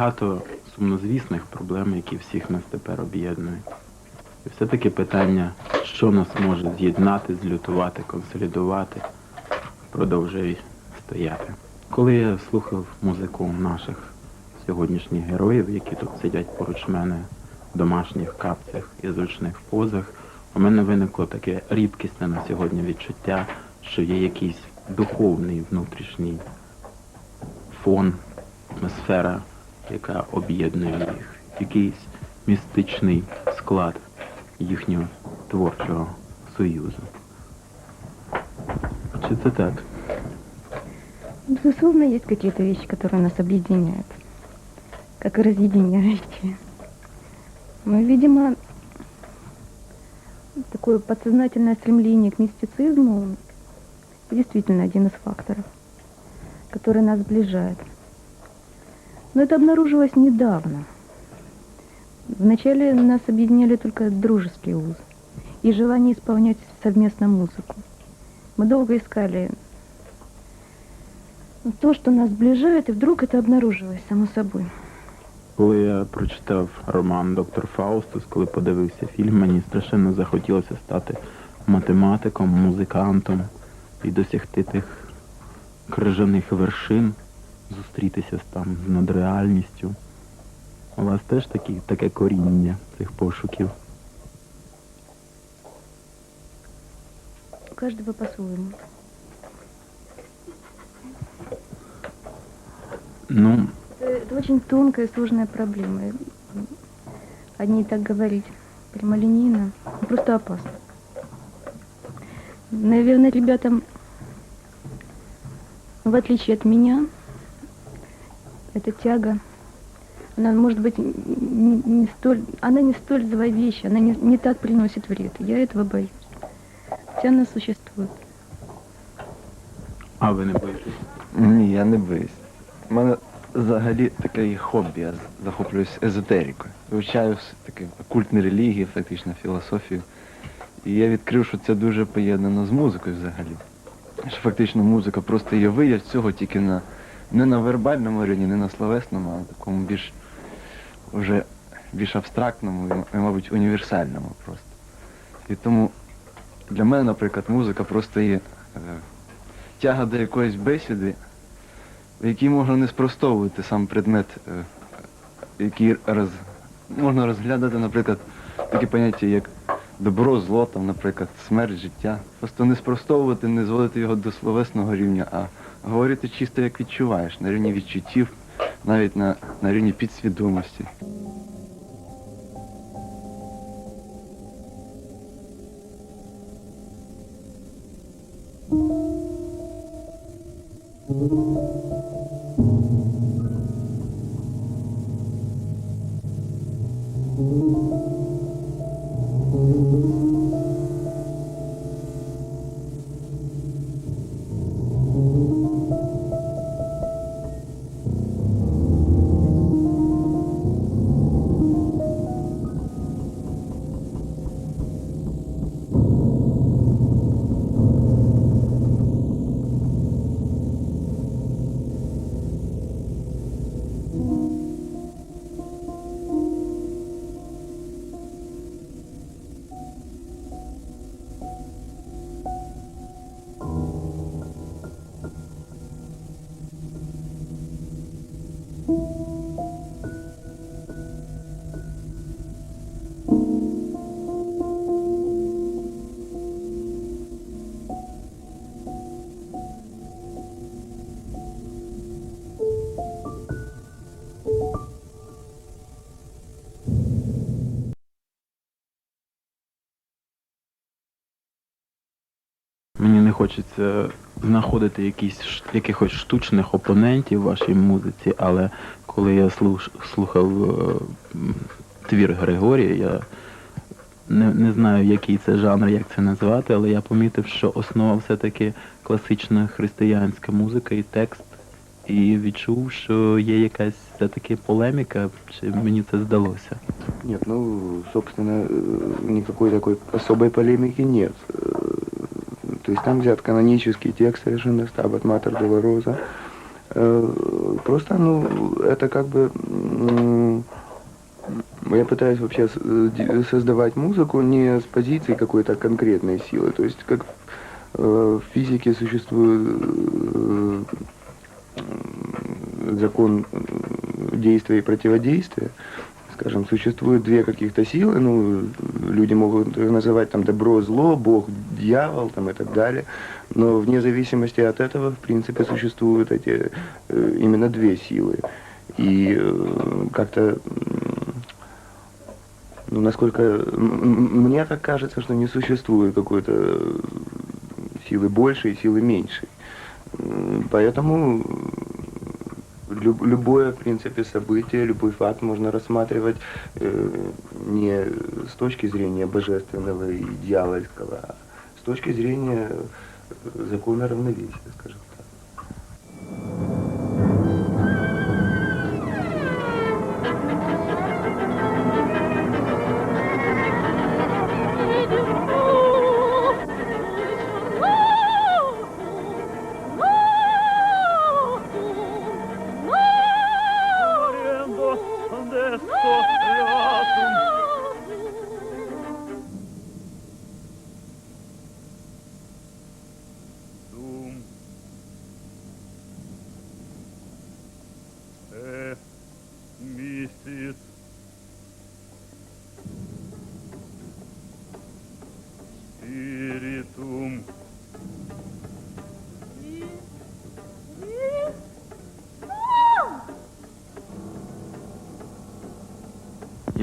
багато сумнозвісних проблем, які всіх нас тепер об'єднують. І все-таки питання, що нас може з'єднати, злютувати, консолідувати, продовжує стояти. Коли я слухав музику наших сьогоднішніх героїв, які тут сидять поруч мене в домашніх капцях і зручних позах, у мене виникло таке рідкісне на сьогодні відчуття, що є якийсь духовний внутрішній фон, атмосфера, яка об'єднує їх, якийсь містичний склад їхнього творчого союзу. Чи це так? Безусловно, есть какие-то вещи, которые нас объединяют, как и разъединяющие. Но, видимо, такое подсознательное стремление к мистицизму действительно один из факторов, который нас сближает. Но это обнаружилось недавно. Вначале нас объединяли только дружеские узы и желание исполнять совместно музыку. Мы долго искали то, что нас сближает, и вдруг это обнаружилось само собой. Коли я прочитав роман Доктор Фаустус, коли подивився фільм, мені страшенно захотілося стати математиком, музикантом і досягти тих крижаних вершин, зустрітися з- там з надреальністю. У вас теж такі, таке коріння цих пошуків. У каждого по-своему. Ну, Это, это очень тонкая и сложная проблема. И О ней так говорить прямолинейно ну, просто опасно. Наверное, ребятам, в отличие от меня, эта тяга, она может быть не, не столь, она не столь зловеща, она не, не так приносит вред. Я этого боюсь. Хотя она существует. а ви не боїтесь? Ні, я не боюсь. У мене взагалі таке є хобі, я захоплююсь езотерикою. Вивчаю все таки окультні релігії, фактично філософію. І я відкрив, що це дуже поєднано з музикою взагалі. Що фактично музика просто є вияв цього тільки на не на вербальному рівні, не на словесному, а на такому більш вже більш абстрактному і, мабуть, універсальному просто. І тому для мене, наприклад, музика просто є е, тяга до якоїсь бесіди, в якій можна не спростовувати сам предмет, е, який роз... можна розглядати, наприклад, такі поняття, як добро, зло, там, наприклад, смерть, життя. Просто не спростовувати, не зводити його до словесного рівня, а говорити чисто як відчуваєш, на рівні відчуттів, навіть на, на рівні підсвідомості. Мені не хочеться знаходити якісь, якихось штучних опонентів в вашій музиці, але коли я слухав е, твір Григорія, я не, не знаю, який це жанр, як це назвати, але я помітив, що основа все-таки класична християнська музика і текст. І відчув, що є якась все-таки полеміка, чи мені це здалося. Нет, ну, собственно, э, никакой такой особой полемики нет. То есть там взят канонический текст совершенно Стабат Матер Долороза. Э, Просто, ну, это как бы... Я пытаюсь вообще создавать музыку не с позиции какой-то конкретной силы. То есть как э, в физике существует э, закон действия и противодействия. Скажем, существует две каких-то силы, ну, люди могут называть там добро, зло, Бог, дьявол там и так далее. Но вне зависимости от этого, в принципе, существуют эти э, именно две силы. И э, как-то, ну, насколько мне так кажется, что не существует какой-то э, силы большей, силы меньшей. Поэтому люб- любое, в принципе, событие, любой факт можно рассматривать э, не с точки зрения божественного и дьявольского, а с точки зрения э, закона равновесия, скажем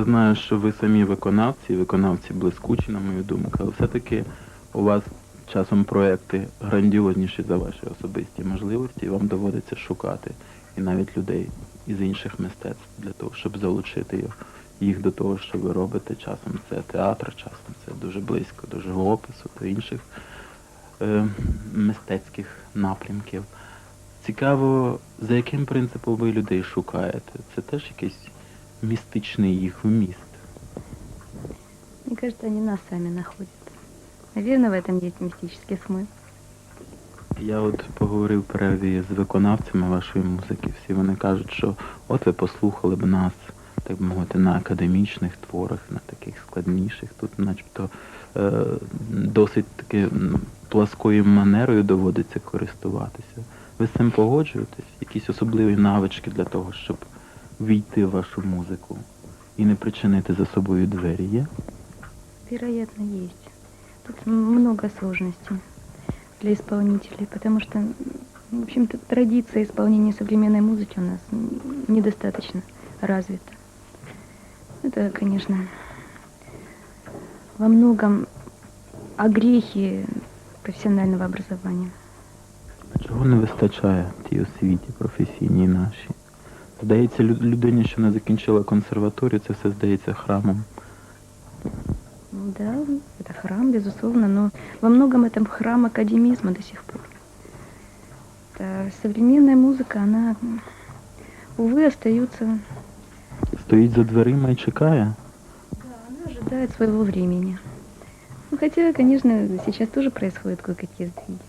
Я знаю, що ви самі виконавці, виконавці блискучі, на мою думку, але все-таки у вас часом проекти грандіозніші за ваші особисті можливості, і вам доводиться шукати і навіть людей із інших мистецтв для того, щоб залучити їх, до того, що ви робите. Часом це театр, часом це дуже близько до живопису, до інших е, мистецьких напрямків. Цікаво, за яким принципом ви людей шукаєте? Це теж якийсь містичний їх вміст. Мне кажется, они нас сами находят. Наверное, в этом есть мистический смысл. Я от поговорив в з виконавцями вашої музики. Всі вони кажуть, що от ви послухали б нас, так би мовити, на академічних творах, на таких складніших. Тут начебто е, досить таки пласкою манерою доводиться користуватися. Ви з цим погоджуєтесь? Якісь особливі навички для того, щоб війти в вашу музику і не причинити за собою двері є? Вероятно, есть. Тут много сложностей для исполнителей, потому что, м, в общем-то, традиция исполнения современной музыки у нас м, недостаточно развита. Это, конечно, во многом огрехи профессионального образования. А чого не вистачає тій освіті професійній нашій? Здається, лю- людині, що не закінчила консерваторію, це все здається храмом. Ну Да, это храм, безусловно, но во многом это храм академизма до сих пор. Да, современная музыка, она, м, увы, остается, Стоїть за дверима і чекає. она ожидает своего времени. Ну, хотя, конечно, сейчас тоже происходят кое-какие сдвиги.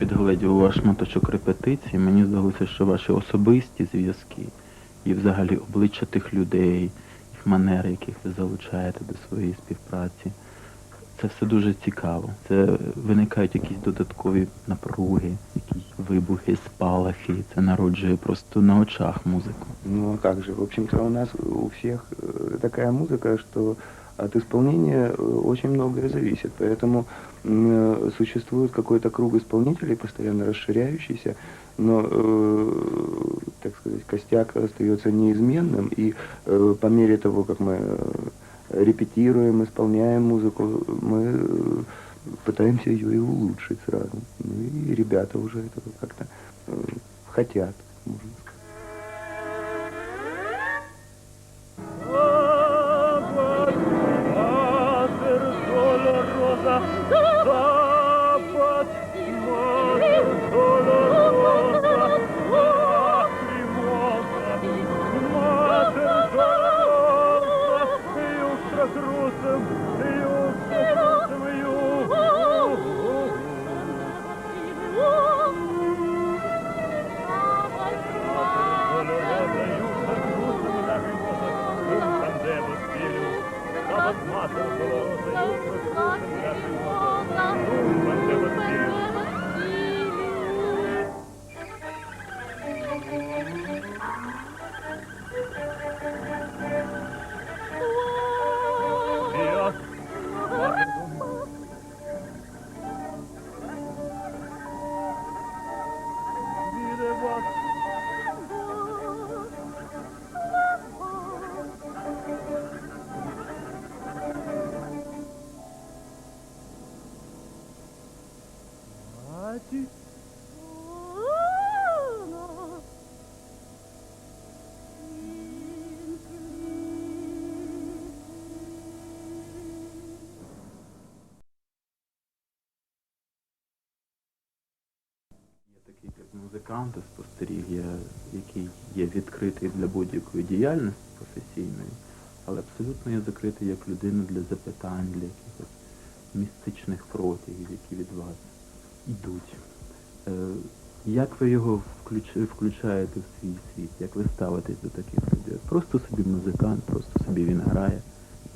Підгледів ваш шматочок репетиції. Мені здалося, що ваші особисті зв'язки і взагалі обличчя тих людей, їх манери, яких ви залучаєте до своєї співпраці. Це все дуже цікаво. Це виникають якісь додаткові напруги, якісь вибухи, спалахи. Це народжує просто на очах музику. Ну а как же, в общем-то у нас у всех такая музыка, что от исполнения э, очень многое зависит. Поэтому э, существует какой-то круг исполнителей, постоянно расширяющийся, но, э, так сказать, костяк остается неизменным. И по мере того, как мы репетируем, исполняем музыку, мы пытаемся ее и улучшить сразу. Ну и ребята уже этого как-то хотят, можно сказать. Як музикант спостеріг, я, який є відкритий для будь-якої діяльності професійної, але абсолютно я закритий як людина для запитань, для якихось містичних протягів, які від вас йдуть. Е, як ви його включ- включаєте в свій світ? Як ви ставитесь до таких людей? Просто собі музикант, просто собі він грає.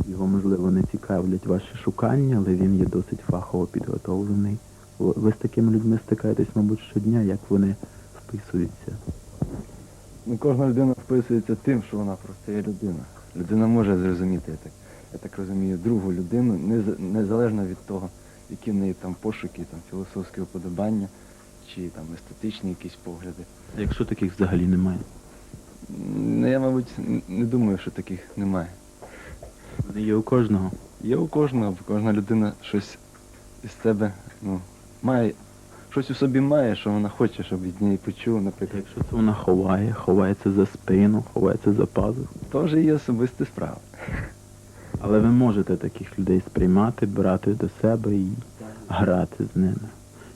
Його, можливо, не цікавлять ваші шукання, але він є досить фахово підготовлений. Ви з такими людьми стикаєтесь, мабуть, щодня, як вони вписуються. Ну, кожна людина вписується тим, що вона просто є людина. Людина може зрозуміти, я так, я так розумію, другу людину, нез- незалежно від того, які в неї там пошуки, там філософські уподобання чи там естетичні якісь погляди. А якщо таких взагалі немає? Ну, я, мабуть, не думаю, що таких немає. Вони є у кожного. Є у кожного, бо кожна людина щось із себе, ну, має, щось у собі має, що вона хоче, щоб від неї почув, наприклад. Якщо це вона ховає, ховається за спину, ховається за пазуху. Теж є особисті справи. Але ви можете таких людей сприймати, брати до себе і грати з ними.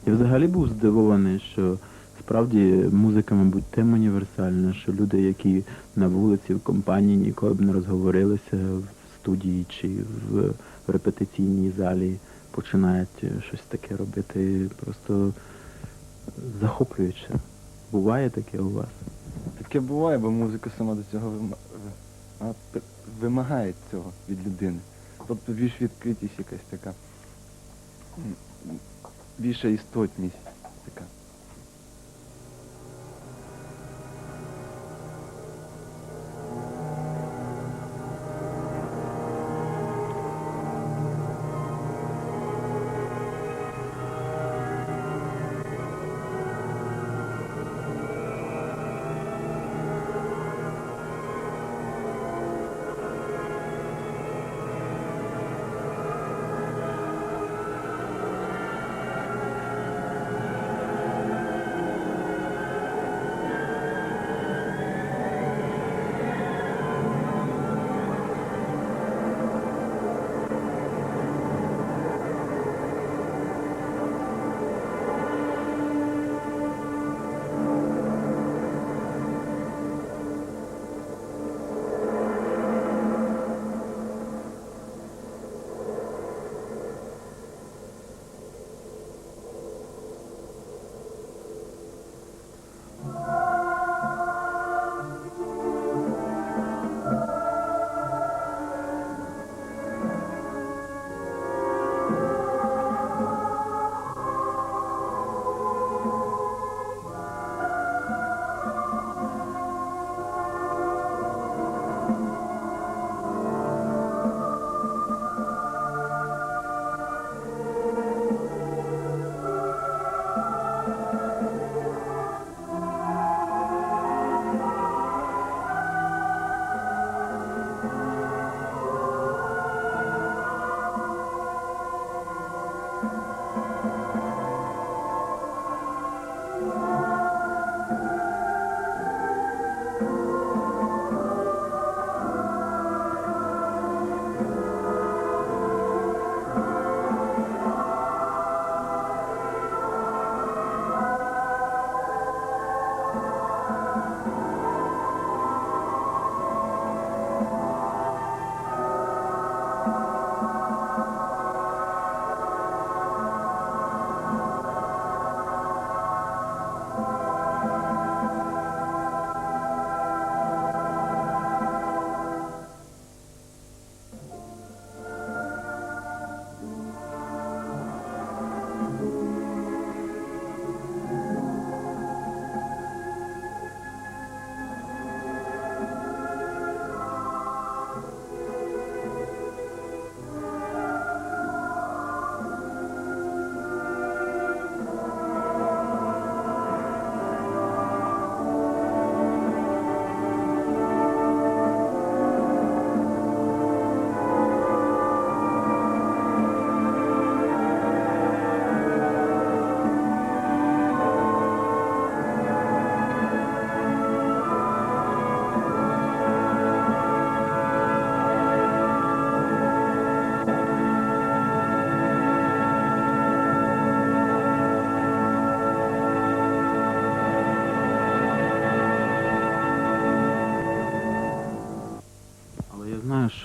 Я взагалі був здивований, що справді музика, мабуть, тим універсальна, що люди, які на вулиці, в компанії ніколи б не розговорилися в студії чи в репетиційній залі, починають е, щось таке робити просто захоплююче. Буває таке у вас? Таке буває, бо музика сама до цього вимагає цього від людини. Тобто більш відкритість якась така. Більша істотність така.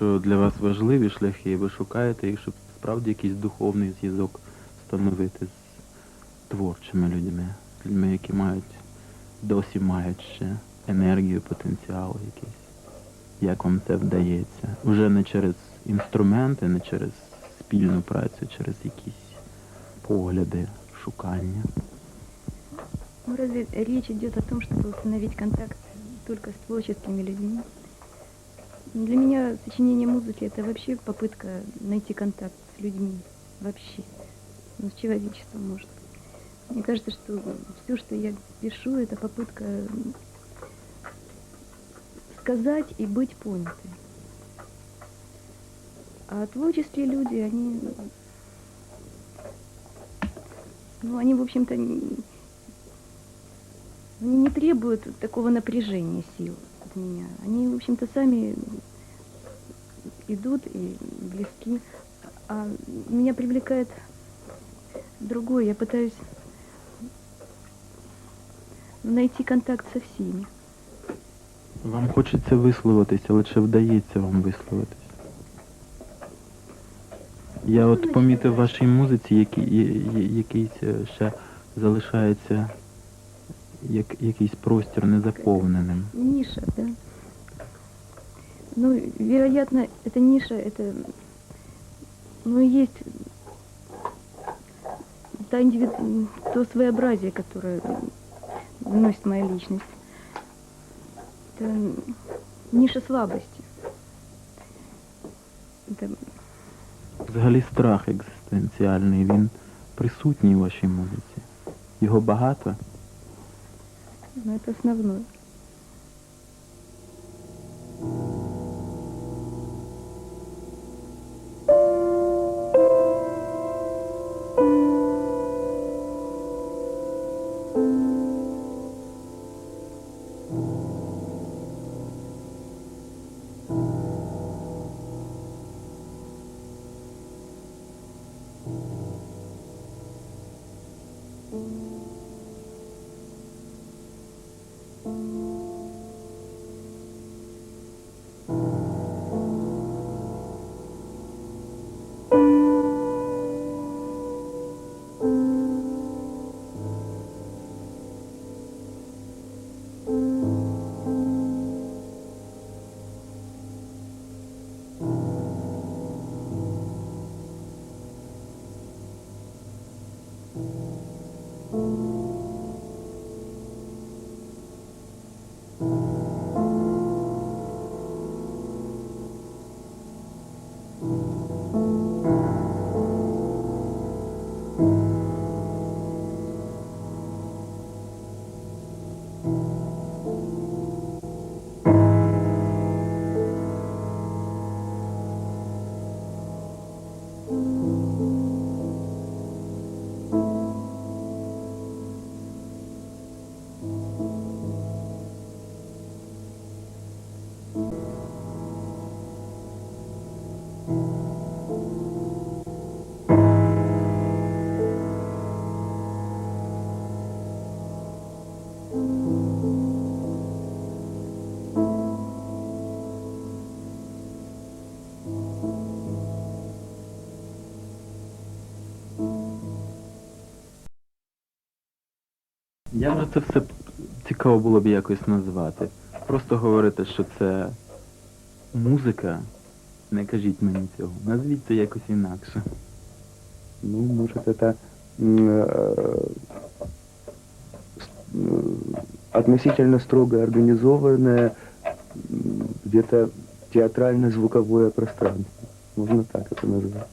Що для вас важливі шляхи, ви шукаєте їх, щоб справді якийсь духовний зв'язок встановити з творчими людьми, людьми, які мають досі мають ще енергію, потенціал якийсь. Як вам це вдається? Уже не через інструменти, не через спільну працю, через якісь погляди, шукання. Ну, разве речь идет о том, чтобы установить контакт только с творческими людьми? Для меня сочинение музыки это вообще попытка найти контакт с людьми. Вообще. Ну, с человечеством, может. Мне кажется, что все, что я пишу, это попытка сказать и быть понятой. А творческие люди, они... Ну, они, в общем-то, они не требуют такого напряжения сил от меня. Они, в общем-то, сами идут и близки. А меня привлекает другое. Я пытаюсь найти контакт со всеми. Вам хочеться висловитися, але чи вдається вам висловитися? Я от помітив в вашій музиці, який, якийсь ще залишається як, якийсь простір незаповненим. Ниша, да. Ну, вероятно, эта ниша, это, ну, и есть та индиви- то своеобразие, которое вносит моя личность. Это ниша слабости. Это, Взагалі страх екзистенціальний, він присутній у вашій музиці. Його багато. ну, это основное. Я вже це все цікаво було б якось назвати. Просто говорити, що це музика. Не кажіть мені цього. Назвіть це якось інакше. Ну, может, это м, э, с- э, относительно строго организованное м, где-то театрально-звуковое пространство. Можно так это назвать.